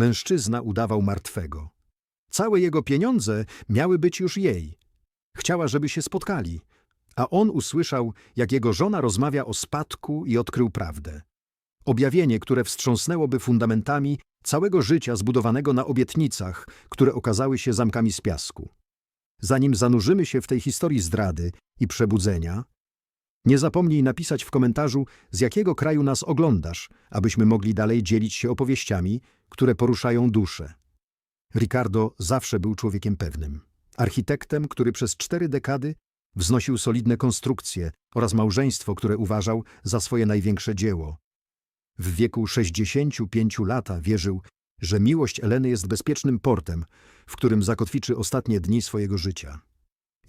Mężczyzna udawał martwego. Całe jego pieniądze miały być już jej. Chciała, żeby się spotkali, a on usłyszał, jak jego żona rozmawia o spadku i odkrył prawdę. Objawienie, które wstrząsnęłoby fundamentami całego życia zbudowanego na obietnicach, które okazały się zamkami z piasku. Zanim zanurzymy się w tej historii zdrady i przebudzenia, nie zapomnij napisać w komentarzu, z jakiego kraju nas oglądasz, abyśmy mogli dalej dzielić się opowieściami, które poruszają duszę. Ricardo zawsze był człowiekiem pewnym. Architektem, który przez cztery dekady wznosił solidne konstrukcje oraz małżeństwo, które uważał za swoje największe dzieło. W wieku 65 lata wierzył, że miłość Eleny jest bezpiecznym portem, w którym zakotwiczy ostatnie dni swojego życia.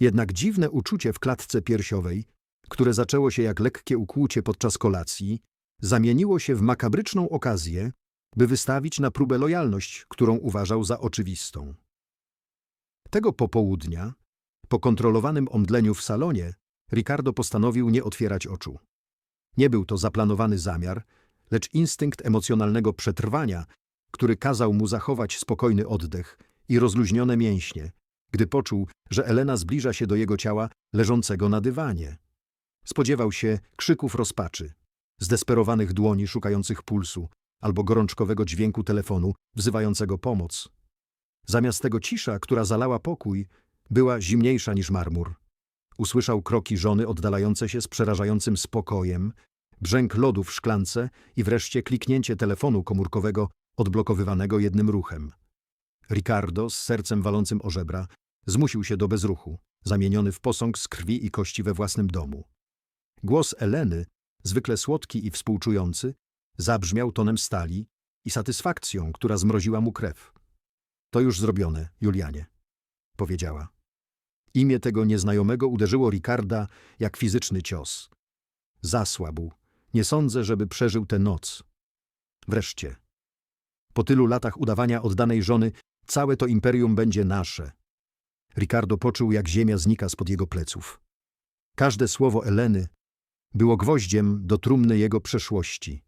Jednak dziwne uczucie w klatce piersiowej, które zaczęło się jak lekkie ukłucie podczas kolacji, zamieniło się w makabryczną okazję, by wystawić na próbę lojalność, którą uważał za oczywistą. Tego popołudnia, po kontrolowanym omdleniu w salonie, Ricardo postanowił nie otwierać oczu. Nie był to zaplanowany zamiar, lecz instynkt emocjonalnego przetrwania, który kazał mu zachować spokojny oddech i rozluźnione mięśnie, gdy poczuł, że Elena zbliża się do jego ciała leżącego na dywanie. Spodziewał się krzyków rozpaczy, zdesperowanych dłoni szukających pulsu albo gorączkowego dźwięku telefonu wzywającego pomoc. Zamiast tego cisza, która zalała pokój, była zimniejsza niż marmur. Usłyszał kroki żony oddalające się z przerażającym spokojem, brzęk lodu w szklance i wreszcie kliknięcie telefonu komórkowego odblokowywanego jednym ruchem. Ricardo, z sercem walącym o żebra, zmusił się do bezruchu, zamieniony w posąg z krwi i kości we własnym domu. Głos Eleny, zwykle słodki i współczujący, zabrzmiał tonem stali i satysfakcją, która zmroziła mu krew. To już zrobione, Julianie, powiedziała. Imię tego nieznajomego uderzyło Ricarda jak fizyczny cios. Zasłabł. Nie sądzę, żeby przeżył tę noc. Wreszcie. Po tylu latach udawania oddanej żony, całe to imperium będzie nasze. Ricardo poczuł, jak ziemia znika spod jego pleców. Każde słowo Eleny było gwoździem do trumny jego przeszłości.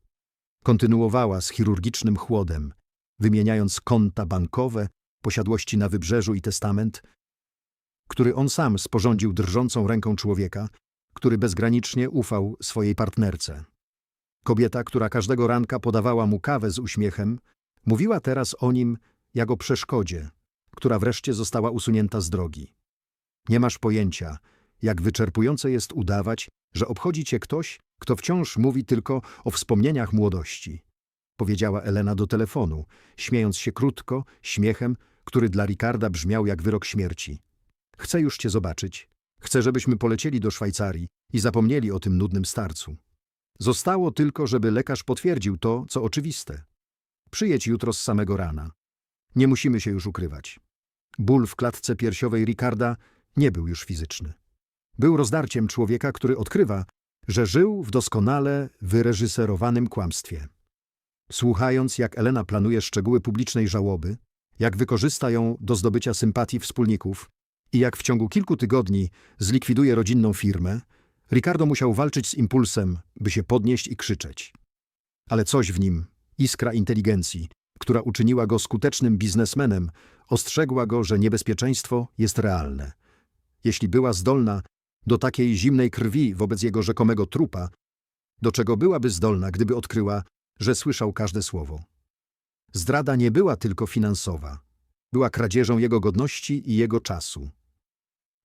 Kontynuowała z chirurgicznym chłodem, wymieniając konta bankowe, posiadłości na wybrzeżu i testament, który on sam sporządził drżącą ręką człowieka, który bezgranicznie ufał swojej partnerce. Kobieta, która każdego ranka podawała mu kawę z uśmiechem, mówiła teraz o nim jak o przeszkodzie, która wreszcie została usunięta z drogi. Nie masz pojęcia, jak wyczerpujące jest udawać, że obchodzi cię ktoś, kto wciąż mówi tylko o wspomnieniach młodości. Powiedziała Elena do telefonu, śmiejąc się krótko, śmiechem, który dla Ricarda brzmiał jak wyrok śmierci. Chcę już cię zobaczyć. Chcę, żebyśmy polecieli do Szwajcarii i zapomnieli o tym nudnym starcu. Zostało tylko, żeby lekarz potwierdził to, co oczywiste. Przyjedź jutro z samego rana. Nie musimy się już ukrywać. Ból w klatce piersiowej Ricarda nie był już fizyczny. Był rozdarciem człowieka, który odkrywa, że żył w doskonale wyreżyserowanym kłamstwie. Słuchając, jak Elena planuje szczegóły publicznej żałoby, jak wykorzysta ją do zdobycia sympatii wspólników i jak w ciągu kilku tygodni zlikwiduje rodzinną firmę, Ricardo musiał walczyć z impulsem, by się podnieść i krzyczeć. Ale coś w nim, iskra inteligencji, która uczyniła go skutecznym biznesmenem, ostrzegła go, że niebezpieczeństwo jest realne. Jeśli była zdolna do takiej zimnej krwi wobec jego rzekomego trupa, do czego byłaby zdolna, gdyby odkryła, że słyszał każde słowo. Zdrada nie była tylko finansowa. Była kradzieżą jego godności i jego czasu.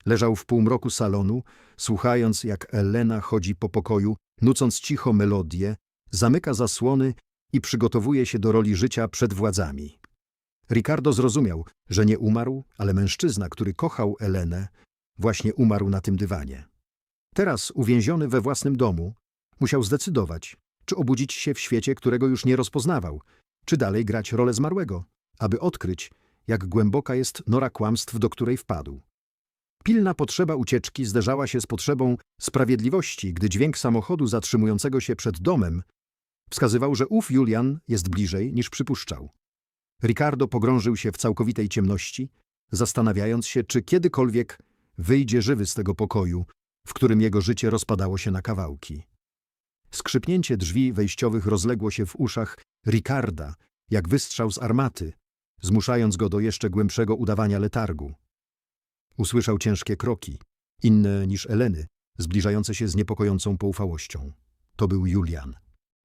Leżał w półmroku salonu, słuchając, jak Elena chodzi po pokoju, nucąc cicho melodię, zamyka zasłony i przygotowuje się do roli życia przed władzami. Ricardo zrozumiał, że nie umarł, ale mężczyzna, który kochał Elenę, właśnie umarł na tym dywanie. Teraz, uwięziony we własnym domu, musiał zdecydować, czy obudzić się w świecie, którego już nie rozpoznawał, czy dalej grać rolę zmarłego, aby odkryć, jak głęboka jest nora kłamstw, do której wpadł. Pilna potrzeba ucieczki zderzała się z potrzebą sprawiedliwości, gdy dźwięk samochodu zatrzymującego się przed domem wskazywał, że ów Julian jest bliżej niż przypuszczał. Ricardo pogrążył się w całkowitej ciemności, zastanawiając się, czy kiedykolwiek wyjdzie żywy z tego pokoju, w którym jego życie rozpadało się na kawałki. Skrzypnięcie drzwi wejściowych rozległo się w uszach Ricarda jak wystrzał z armaty, zmuszając go do jeszcze głębszego udawania letargu. Usłyszał ciężkie kroki, inne niż Eleny, zbliżające się z niepokojącą poufałością. To był Julian.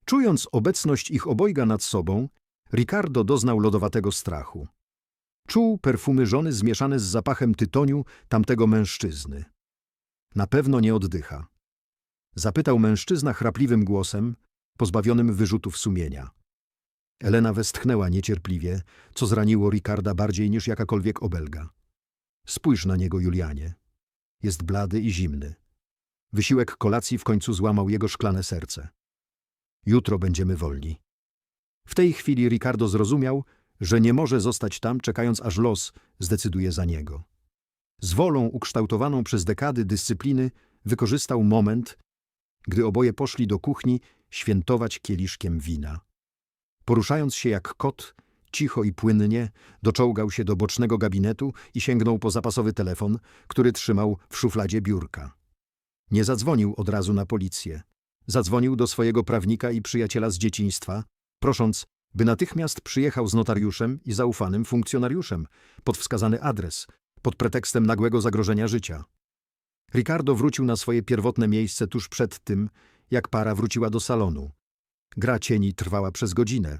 Czując obecność ich obojga nad sobą, Ricardo doznał lodowatego strachu. Czuł perfumy żony zmieszane z zapachem tytoniu tamtego mężczyzny. Na pewno nie oddycha. Zapytał mężczyzna chrapliwym głosem, pozbawionym wyrzutów sumienia. Elena westchnęła niecierpliwie, co zraniło Ricarda bardziej niż jakakolwiek obelga. Spójrz na niego, Julianie. Jest blady i zimny. Wysiłek kolacji w końcu złamał jego szklane serce. Jutro będziemy wolni. W tej chwili Ricardo zrozumiał, że nie może zostać tam, czekając aż los zdecyduje za niego. Z wolą ukształtowaną przez dekady dyscypliny wykorzystał moment, gdy oboje poszli do kuchni świętować kieliszkiem wina. Poruszając się jak kot, cicho i płynnie, doczołgał się do bocznego gabinetu i sięgnął po zapasowy telefon, który trzymał w szufladzie biurka. Nie zadzwonił od razu na policję. Zadzwonił do swojego prawnika i przyjaciela z dzieciństwa, prosząc, by natychmiast przyjechał z notariuszem i zaufanym funkcjonariuszem pod wskazany adres, pod pretekstem nagłego zagrożenia życia. Ricardo wrócił na swoje pierwotne miejsce tuż przed tym, jak para wróciła do salonu. Gra cieni trwała przez godzinę,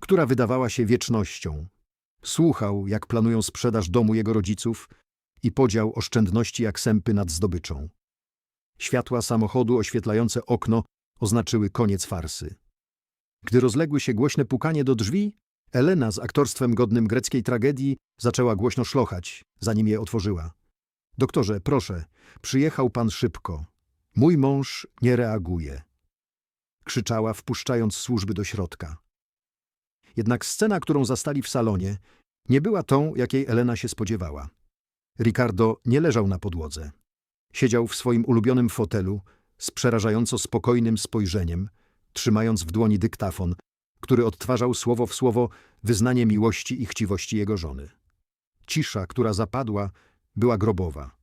która wydawała się wiecznością. Słuchał, jak planują sprzedaż domu jego rodziców i podział oszczędności jak sępy nad zdobyczą. Światła samochodu oświetlające okno oznaczyły koniec farsy. Gdy rozległy się głośne pukanie do drzwi, Elena z aktorstwem godnym greckiej tragedii zaczęła głośno szlochać, zanim je otworzyła. Doktorze, proszę, przyjechał pan szybko. Mój mąż nie reaguje. Krzyczała, wpuszczając służby do środka. Jednak scena, którą zastali w salonie, nie była tą, jakiej Elena się spodziewała. Ricardo nie leżał na podłodze. Siedział w swoim ulubionym fotelu z przerażająco spokojnym spojrzeniem, trzymając w dłoni dyktafon, który odtwarzał słowo w słowo wyznanie miłości i chciwości jego żony. Cisza, która zapadła, była grobowa.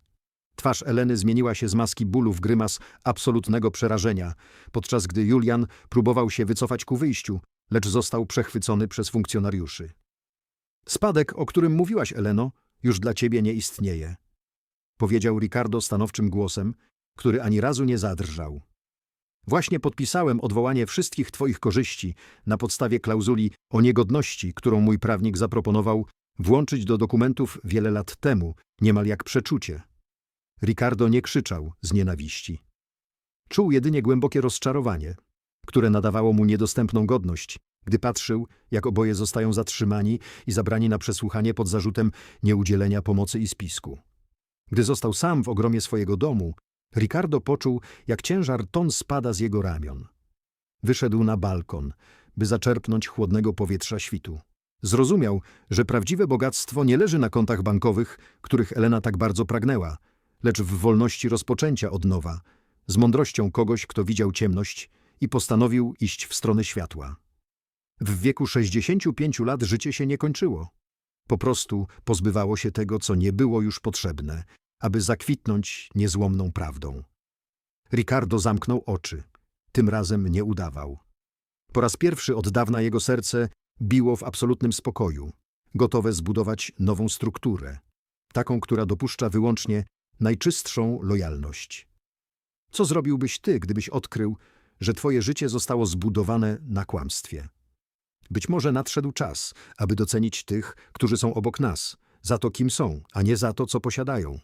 Twarz Eleny zmieniła się z maski bólu w grymas absolutnego przerażenia, podczas gdy Julian próbował się wycofać ku wyjściu, lecz został przechwycony przez funkcjonariuszy. Spadek, o którym mówiłaś, Eleno, już dla ciebie nie istnieje, powiedział Ricardo stanowczym głosem, który ani razu nie zadrżał. Właśnie podpisałem odwołanie wszystkich twoich korzyści na podstawie klauzuli o niegodności, którą mój prawnik zaproponował włączyć do dokumentów wiele lat temu, niemal jak przeczucie. Ricardo nie krzyczał z nienawiści. Czuł jedynie głębokie rozczarowanie, które nadawało mu niedostępną godność, gdy patrzył, jak oboje zostają zatrzymani i zabrani na przesłuchanie pod zarzutem nieudzielenia pomocy i spisku. Gdy został sam w ogromie swojego domu, Ricardo poczuł, jak ciężar ton spada z jego ramion. Wyszedł na balkon, by zaczerpnąć chłodnego powietrza świtu. Zrozumiał, że prawdziwe bogactwo nie leży na kontach bankowych, których Elena tak bardzo pragnęła, lecz w wolności rozpoczęcia od nowa, z mądrością kogoś, kto widział ciemność i postanowił iść w stronę światła. W wieku 65 lat życie się nie kończyło. Po prostu pozbywało się tego, co nie było już potrzebne, aby zakwitnąć niezłomną prawdą. Ricardo zamknął oczy. Tym razem nie udawał. Po raz pierwszy od dawna jego serce biło w absolutnym spokoju, gotowe zbudować nową strukturę, taką, która dopuszcza wyłącznie najczystszą lojalność. Co zrobiłbyś ty, gdybyś odkrył, że twoje życie zostało zbudowane na kłamstwie? Być może nadszedł czas, aby docenić tych, którzy są obok nas, za to, kim są, a nie za to, co posiadają.